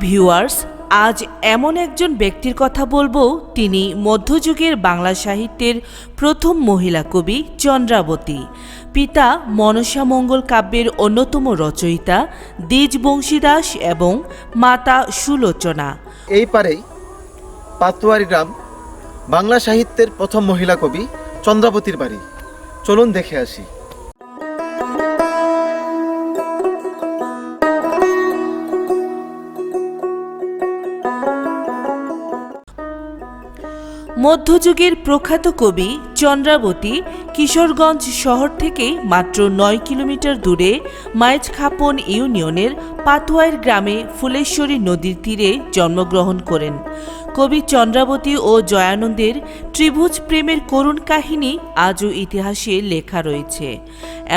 Viewers আজ এমন একজন ব্যক্তির কথা বলব তিনি মধ্যযুগের বাংলা সাহিত্যের প্রথম মহিলা কবি চন্দ্রাবতী। পিতা মনসা মঙ্গল কাব্যের অন্যতম রচয়িতা, দ্বিজ বংশীদাস এবং মাতা সুলোচনা। এই পারেই পাতুয়ারি গ্রাম, বাংলা সাহিত্যের প্রথম মহিলা কবি চন্দ্রাবতীর বাড়ি। চলুন দেখে আসি। মধ্যযুগের প্রখ্যাত কবি চন্দ্রাবতী কিশোরগঞ্জ শহর থেকে মাত্র নয় কিলোমিটার দূরে মাইজখাপন ইউনিয়নের পাতুয়াইর গ্রামে ফুলেশ্বরী নদীর তীরে জন্মগ্রহণ করেন। কবি চন্দ্রাবতী ও জয়ানন্দের ত্রিভুজ প্রেমের করুণ কাহিনী আজও ইতিহাসে লেখা রয়েছে।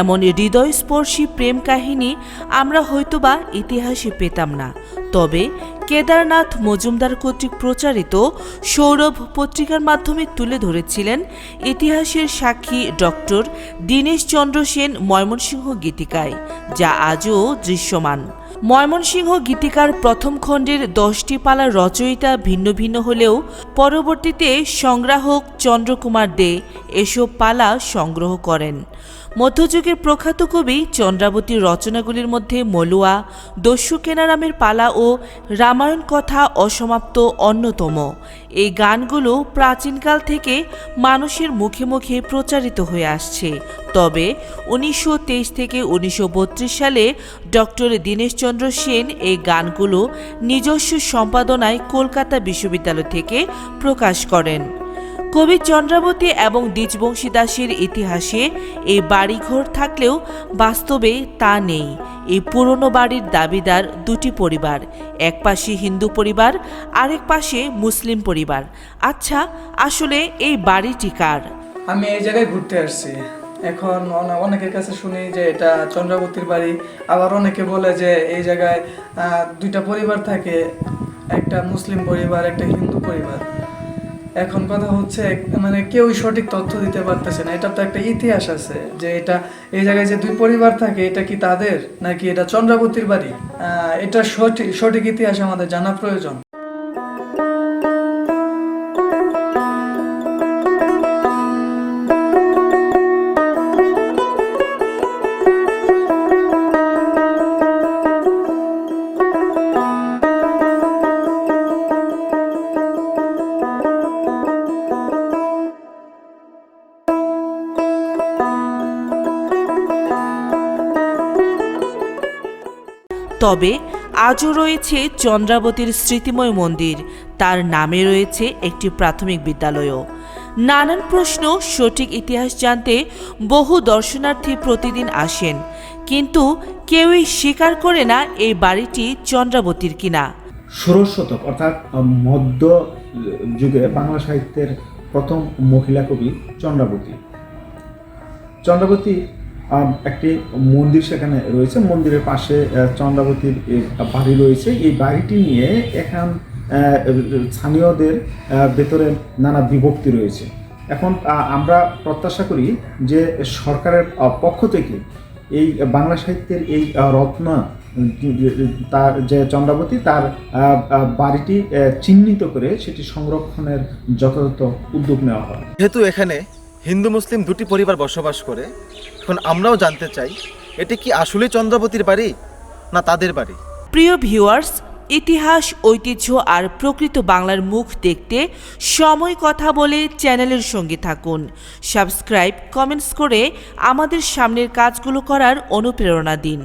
এমন হৃদয়স্পর্শী প্রেম কাহিনী আমরা হয়তোবা ইতিহাসে পেতাম না, তবে কেদারনাথ মজুমদার কর্তৃক প্রচারিত সৌরভ পত্রিকার মাধ্যমে তুলে ধরেছিলেন ইতিহাসের সাক্ষী ডক্টর দীনেশ চন্দ্র সেন ময়মনসিংহ গীতিকায়, যা আজও দৃশ্যমান। ময়মনসিংহ গীতিকার প্রথম খণ্ডের দশটি পালা রচয়িতা ভিন্ন ভিন্ন হলেও পরবর্তীতে সংগ্রাহক চন্দ্রকুমার দে এসব পালা সংগ্রহ করেন। মধ্যযুগের প্রখ্যাত কবি চন্দ্রাবতীর রচনাগুলির মধ্যে মলুয়া দস্যু কেনারামের পালা ও রামায়ণ কথা অসমাপ্ত অন্যতম। এই গানগুলো প্রাচীনকাল থেকে মানুষের মুখে মুখে প্রচারিত হয়ে আসছে। তবে উনিশশো তেইশ থেকে উনিশশো বত্রিশ সালে ডক্টর দীনেশচন্দ্র সেন এই গানগুলো নিজস্ব সম্পাদনায় কলকাতা বিশ্ববিদ্যালয় থেকে প্রকাশ করেন। কবি চন্দ্রাবতী এবং দ্বিজবংশী দাসের ইতিহাসে এই বাড়িঘর থাকলেও বাস্তবে তা নেই। এই পুরনো বাড়ির দাবিদার দুটি পরিবার, এক পাশে হিন্দু পরিবার, আরেক পাশে মুসলিম পরিবার। আচ্ছা আসলে এই বাড়িটি কার? আমি এই জায়গায় ঘুরতে আসছি। এখন অনেকের কাছে শুনি যে এটা চন্দ্রাবতীর বাড়ি। আবার অনেকে বলে যে এই জায়গায় দুইটা পরিবার থাকে। একটা মুসলিম পরিবার, একটা হিন্দু পরিবার। এখন কথা হচ্ছে মানে কেউই সঠিক তথ্য দিতে পারতেছে না। এটা তো একটা ইতিহাস আছে যে এটা এই জায়গায় যে দুই পরিবার থাকে, এটা কি তাদের নাকি এটা চন্দ্রাবতীর বাড়ি? এটা সঠিক সঠিক ইতিহাস আমাদের জানা প্রয়োজন। তবে আজও রয়েছে চন্দ্রাবতীর স্মৃতিময় মন্দির। তার নামে রয়েছে একটি প্রাথমিক বিদ্যালয়ও। নানান প্রশ্ন, সঠিক ইতিহাস জানতে বহু দর্শনার্থী প্রতিদিন আসেন। কিন্তু কেউই স্বীকার করে না এই বাড়িটি চন্দ্রাবতীর কিনা। ষোড়শ শতক, অর্থাৎ মধ্য যুগে বাংলা সাহিত্যের প্রথম মহিলা কবি চন্দ্রাবতী। চন্দ্রাবতী একটি মন্দির সেখানে রয়েছে। মন্দিরের পাশে চন্দ্রাবতীর বাড়ি রয়েছে। এই বাড়িটি নিয়ে এখান স্থানীয়দের ভেতরে নানা বিভক্তি রয়েছে। এখন আমরা প্রত্যাশা করি যে সরকারের পক্ষ থেকে এই বাংলা সাহিত্যের এই রত্ন তার যে চন্দ্রাবতী, তার বাড়িটি চিহ্নিত করে সেটি সংরক্ষণের যথাযথ উদ্যোগ নেওয়া হয়। যেহেতু এখানে হিন্দু মুসলিম দুটি পরিবার বসবাস করে। এখন আমরাও জানতে চাই, এটি কি আসলে চন্দ্রাবতীর বাড়ি না তাদের বাড়ি? প্রিয় ভিউয়ার্স, ইতিহাস, ঐতিহ্য আর প্রকৃত বাংলার মুখ দেখতে সময় কথা বলে চ্যানেলের সঙ্গে থাকুন। সাবস্ক্রাইব, কমেন্টস করে আমাদের সামনের কাজগুলো করার অনুপ্রেরণা দিন।